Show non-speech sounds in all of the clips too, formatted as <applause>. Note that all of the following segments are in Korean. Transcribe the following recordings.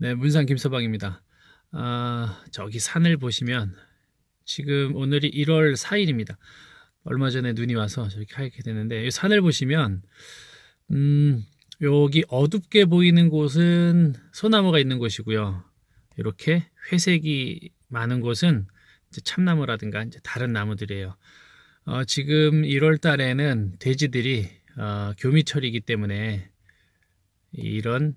네, 문산 김서방입니다. 아, 저기 산을 보시면 지금 오늘이 1월 4일입니다. 얼마 전에 눈이 와서 저렇게 하얗게 되는데 이 산을 보시면 음, 여기 어둡게 보이는 곳은 소나무가 있는 곳이고요. 이렇게 회색이 많은 곳은 이제 참나무라든가 이제 다른 나무들이에요. 어, 지금 1월 달에는 돼지들이 어, 교미철이기 때문에 이런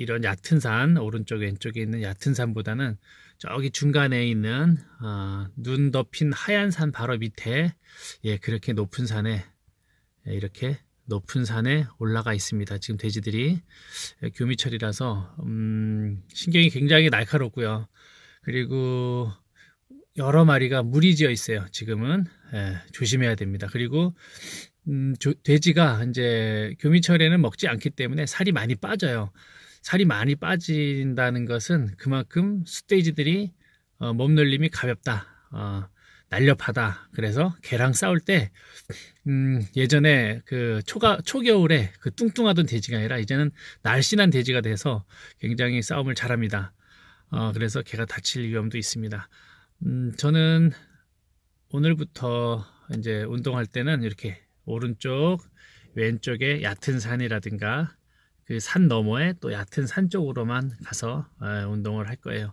이런 얕은 산 오른쪽 왼쪽에 있는 얕은 산보다는 저기 중간에 있는 어, 눈 덮인 하얀 산 바로 밑에 예 그렇게 높은 산에 예, 이렇게 높은 산에 올라가 있습니다. 지금 돼지들이 예, 교미철이라서 음, 신경이 굉장히 날카롭고요. 그리고 여러 마리가 무리지어 있어요. 지금은 예, 조심해야 됩니다. 그리고 음, 조- 돼지가 이제 교미철에는 먹지 않기 때문에 살이 많이 빠져요. 살이 많이 빠진다는 것은 그만큼 숫돼지들이 어, 몸놀림이 가볍다, 어, 날렵하다. 그래서 개랑 싸울 때 음, 예전에 그 초가 초겨울에 그 뚱뚱하던 돼지가 아니라 이제는 날씬한 돼지가 돼서 굉장히 싸움을 잘합니다. 어, 그래서 개가 다칠 위험도 있습니다. 음, 저는 오늘부터 이제 운동할 때는 이렇게 오른쪽, 왼쪽에 얕은 산이라든가 그 산 너머에 또 얕은 산 쪽으로만 가서 어, 운동을 할 거예요.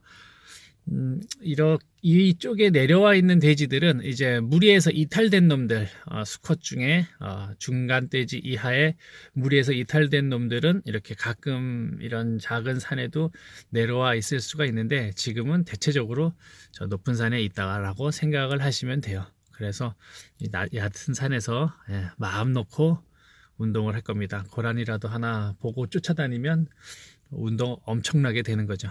음, 이렇게 이쪽에 내려와 있는 돼지들은 이제 무리에서 이탈된 놈들, 어, 수컷 중에 어, 중간 돼지 이하의 무리에서 이탈된 놈들은 이렇게 가끔 이런 작은 산에도 내려와 있을 수가 있는데 지금은 대체적으로 저 높은 산에 있다라고 생각을 하시면 돼요. 그래서 얕은 산에서 예, 마음 놓고 운동을 할 겁니다. 고라니라도 하나 보고 쫓아다니면 운동 엄청나게 되는 거죠.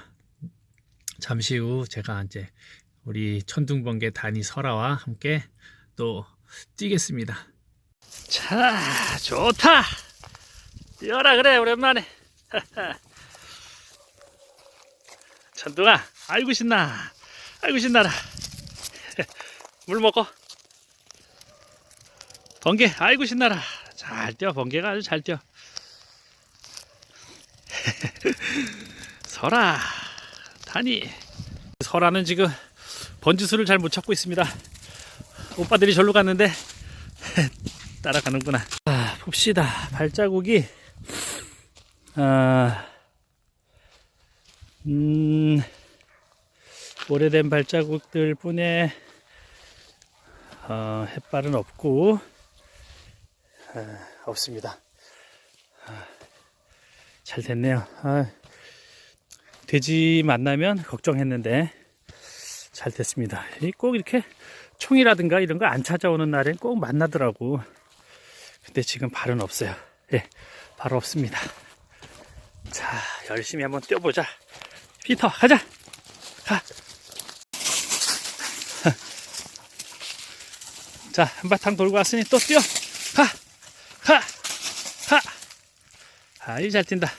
잠시 후 제가 이제 우리 천둥번개 단위 설아와 함께 또 뛰겠습니다. 자, 좋다. 뛰어라 그래 오랜만에. <laughs> 천둥아, 아이고 신나, 아이고 신나라. <laughs> 물 먹어. 번개, 아이고 신나라. 잘 뛰어, 번개가 아주 잘 뛰어. <laughs> 설아, 다니. 설아는 지금 번지수를 잘 못 찾고 있습니다. 오빠들이 절로 갔는데 <laughs> 따라가는구나. 아, 봅시다. 발자국이 아, 음, 오래된 발자국들 뿐에 어, 햇발은 없고 아, 없습니다. 아, 잘 됐네요. 아, 돼지 만나면 걱정했는데 잘 됐습니다. 이꼭 이렇게 총이라든가 이런 거 안 찾아오는 날엔 꼭 만나더라고. 근데 지금 발은 없어요. 예, 발 없습니다. 자, 열심히 한번 뛰어보자. 피터, 가자! 가! <laughs> 자, 한바탕 돌고 왔으니 또 뛰어! 가! 가! 가! 아이, 잘 뛴다.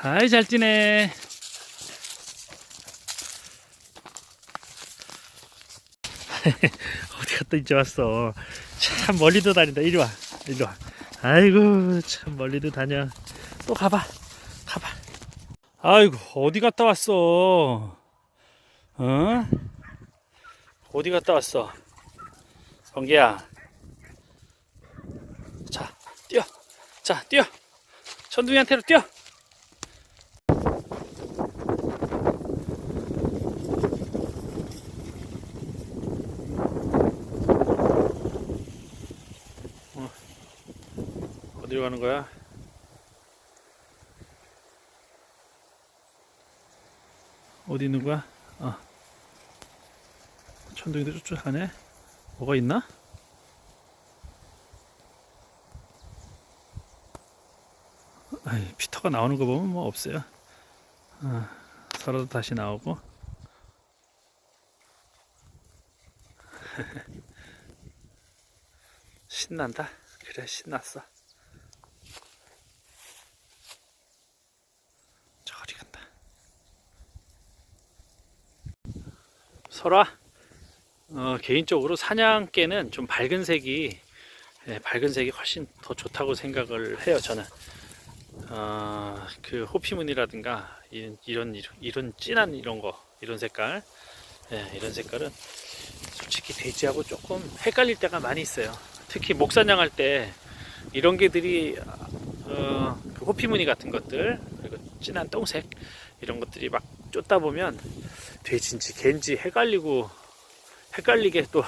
아이, 잘 뛰네. <laughs> 어디 갔다 이제 왔어. 참 멀리도 다닌다. 이리 와. 이리 와. 아이고, 참 멀리도 다녀. 또 가봐. 가봐. 아이고, 어디 갔다 왔어? 어? 어디 갔다 왔어? 번개야. 자, 뛰어. 자, 뛰어. 천둥이한테로 뛰어. 어디로 가는 거야? 어디 있는 거야? 어. 천둥이도 쫓아가네. 뭐가 있나? 아이, 피터가 나오는 거 보면 뭐 없어요. 어, 서로도 다시 나오고. <laughs> 신난다. 그래, 신났어. 저리 간다. 설아, 어, 개인적으로 사냥개는 좀 밝은 색이 예, 밝은 색이 훨씬 더 좋다고 생각을 해요. 저는 어, 그 호피무늬라든가 이런 이런 이런, 진한 이런 거 이런 색깔 예, 이런 색깔은 솔직히 돼지하고 조금 헷갈릴 때가 많이 있어요. 특히 목사냥할 때 이런 개들이 어, 그 호피무늬 같은 것들 그리고 진한 똥색 이런 것들이 막 쫓다 보면 돼지인지 개인지 헷갈리고 헷갈리게 또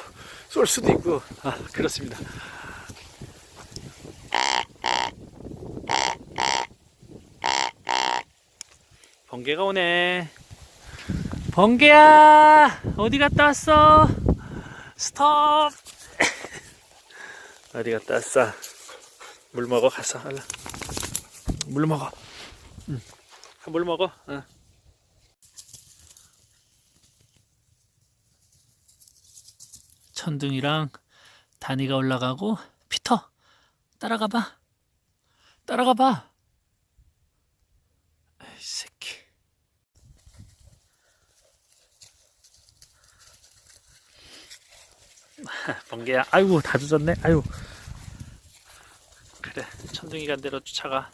쏠 수도 있고 아 그렇습니다. 번개가 오네. 번개야 어디 갔다 왔어? 스톱. <coughs> 어디 갔다 왔어? 물 먹어 가서 얼른. 물 먹어. 응. 물 먹어. 응. 천둥이랑 다니가 올라가고 피터 따라가 봐. 따라가 봐. 이 새끼. <laughs> 번개야. 아이고 다 젖었네. 아유. 그래 천둥이 간 대로 쫓아가.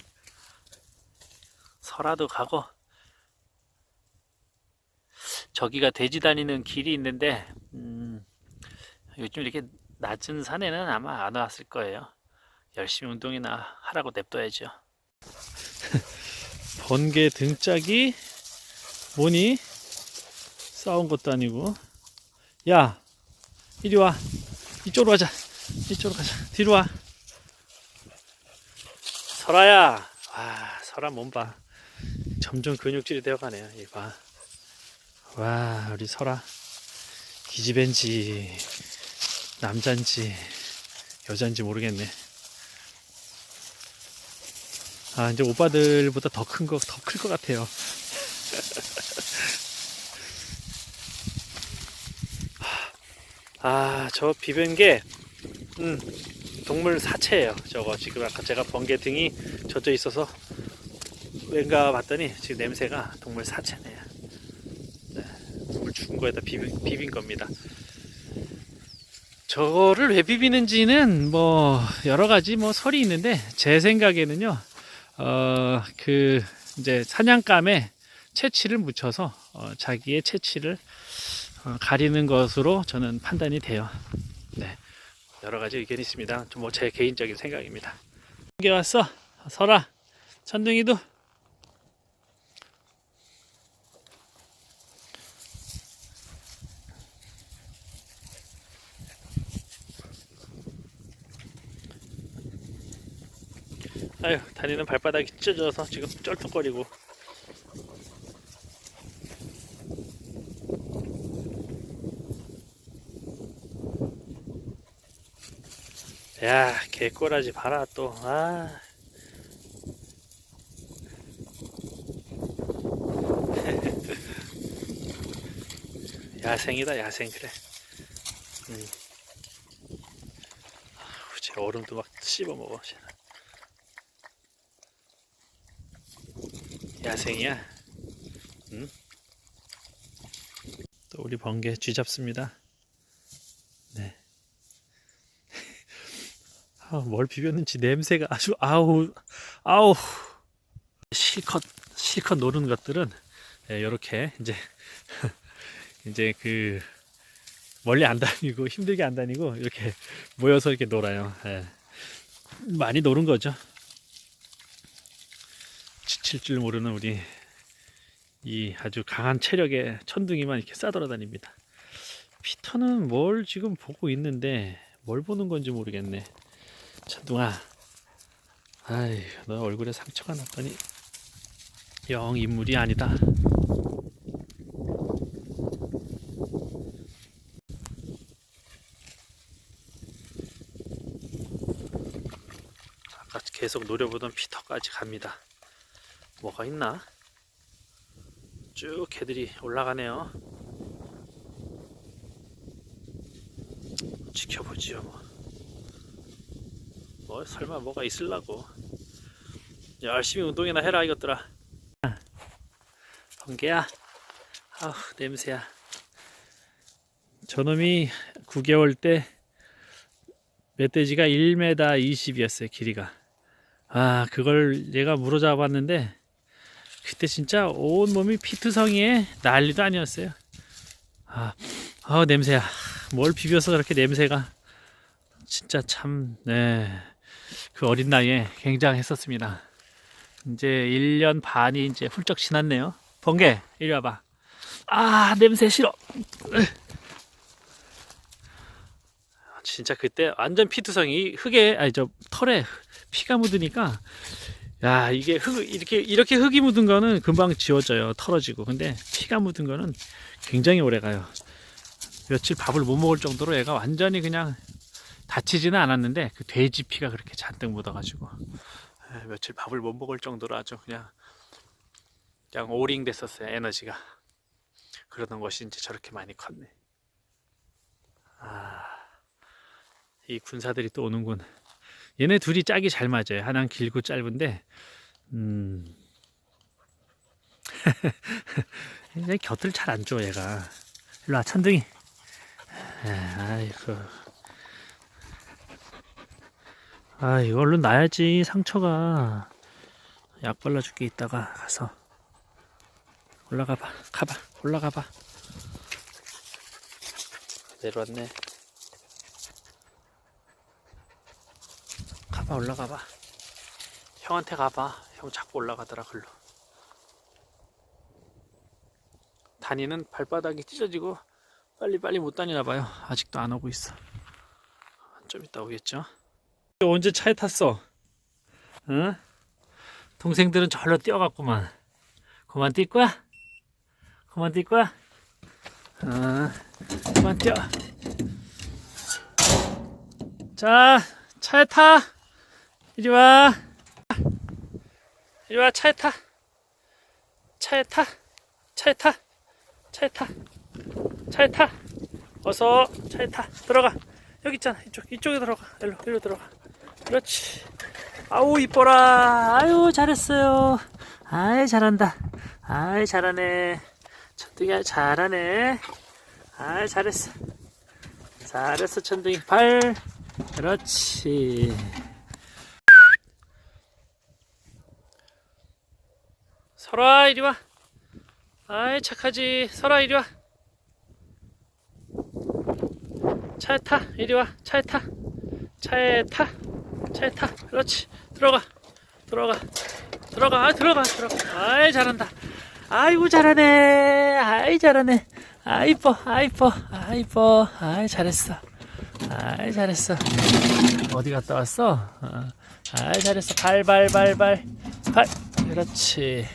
설화도 가고. 저기가 돼지 다니는 길이 있는데 음, 요즘 이렇게 낮은 산에는 아마 안 왔을 거예요. 열심히 운동이나 하라고 냅둬야죠. <laughs> 번개 등짝이 뭐니? 싸운 것도 아니고. 야, 이리 와. 이쪽으로 가자. 이쪽으로 가자. 뒤로 와. 설아야. 와, 설아 몸 봐. 점점 근육질이 되어가네요. 이 봐. 와, 우리 설아. 기집애인지, 남잔지, 여잔지 모르겠네. 아, 이제 오빠들보다 더 큰 거, 더 클 것 같아요. <laughs> 아, 저 비변개, 음, 동물 사체예요. 저거 지금 아까 제가 번개 등이 젖어 있어서 왠가 봤더니 지금 냄새가 동물 사체네요. 네, 동물 죽은 거에다 비빈, 비빈 겁니다. 저거를 왜 비비는지는 뭐 여러 가지 뭐 설이 있는데 제 생각에는요. 어, 그, 이제 사냥감에 채취를 묻혀서, 어, 자기의 채취를 어, 가리는 것으로 저는 판단이 돼요. 네. 여러 가지 의견이 있습니다. 좀 뭐 제 개인적인 생각입니다. 이게 왔어. 설아. 천둥이도. 아유, 다니는 발바닥이 찢어져서 지금 쩔뚝거리고. 야, 개꼬라지 봐라, 또. 아. <laughs> 야생이다, 야생, 그래. 음. 아우, 쟤 얼음도 막 씹어 먹어. 야생이야. 응? 또 우리 번개 쥐잡습니다. 아, 뭘 비볐는지 냄새가 아주 아우 아우 실컷 실컷 노는 것들은 이렇게 이제 <laughs> 이제 그 멀리 안 다니고 힘들게 안 다니고 이렇게 모여서 이렇게 놀아요. 예. 많이 노는 거죠. 지칠 줄 모르는 우리 이 아주 강한 체력의 천둥이만 이렇게 싸돌아다닙니다. 피터는 뭘 지금 보고 있는데 뭘 보는 건지 모르겠네. 천둥아, 아이, 너 얼굴에 상처가 났더니 영 인물이 아니다. 아까 계속 노려보던 피터까지 갑니다. 뭐가 있나? 쭉 개들이 올라가네요. 지켜보지요. 뭐. 뭐 설마 뭐가 있을라고. 열심히 운동이나 해라 이것들아. 번개야. 아우 냄새야. 저놈이 9개월 때 멧돼지가 1m 20이었어요 길이가. 아 그걸 얘가 물어잡았는데 그때 진짜 온 몸이 피투성이에 난리도 아니었어요. 아, 아 냄새야. 뭘 비벼서 그렇게 냄새가 진짜 참, 네. 그 어린 나이에 굉장했었습니다. 이제 1년 반이 이제 훌쩍 지났네요. 번개, 이리 와봐. 아, 냄새 싫어. 진짜 그때 완전 피투성이 흙에, 아니, 저 털에 피가 묻으니까 야, 이게 흙, 이렇게, 이렇게 흙이 묻은 거는 금방 지워져요. 털어지고. 근데 피가 묻은 거는 굉장히 오래 가요. 며칠 밥을 못 먹을 정도로 얘가 완전히 그냥 다치지는 않았는데 그 돼지 피가 그렇게 잔뜩 묻어가지고 에, 며칠 밥을 못 먹을 정도로 아주 그냥 그냥 오링 됐었어요. 에너지가. 그러던 것이 이제 저렇게 많이 컸네. 아, 이 군사들이 또 오는군. 얘네 둘이 짝이 잘 맞아요. 하나는 길고 짧은데, 음. <laughs> 얘 곁을 잘 안 줘, 얘가. 일로 와, 천둥이. 아이고. 아, 이거 얼른 놔야지, 상처가. 약 발라줄게, 이따가 가서. 올라가봐, 가봐, 올라가봐. 내려왔네. 가봐 올라가봐 형한테 가봐 형 자꾸 올라가더라 글로 다니는 발바닥이 찢어지고 빨리빨리 못 다니나 봐요 아직도 안 오고 있어 좀 이따 오겠죠 언제 차에 탔어 응? 동생들은 절로 뛰어갔구만 그만 뛸 거야? 그만 뛸 거야? 어, 그만 뛰어 자 차에 타 이리 와. 이리 와, 차에 타. 차에 타. 차에 타. 차에 타. 차에 타. 어서 차에 타. 들어가. 여기 있잖아. 이쪽, 이쪽에 들어가. 일로, 일로 들어가. 그렇지. 아우, 이뻐라. 아유, 잘했어요. 아이, 잘한다. 아이, 잘하네. 천둥이 잘하네. 아이, 잘했어. 잘했어, 천둥이. 발. 그렇지. 설아 이리 와. 아이 착하지. 설아 이리 와. 차에 타. 이리 와. 차에 타. 차에 타. 차에 타. 그렇지. 들어가. 들어가. 들어가. 아, 들어가. 들어가. 아이 잘한다. 아이고 잘하네. 아이 잘하네. 아 이뻐. 아 이뻐. 아 이뻐. 아이 잘했어. 아이 잘했어. 어디 갔다 왔어? 어. 아이 잘했어. 발 발 발 발. 발. 그렇지.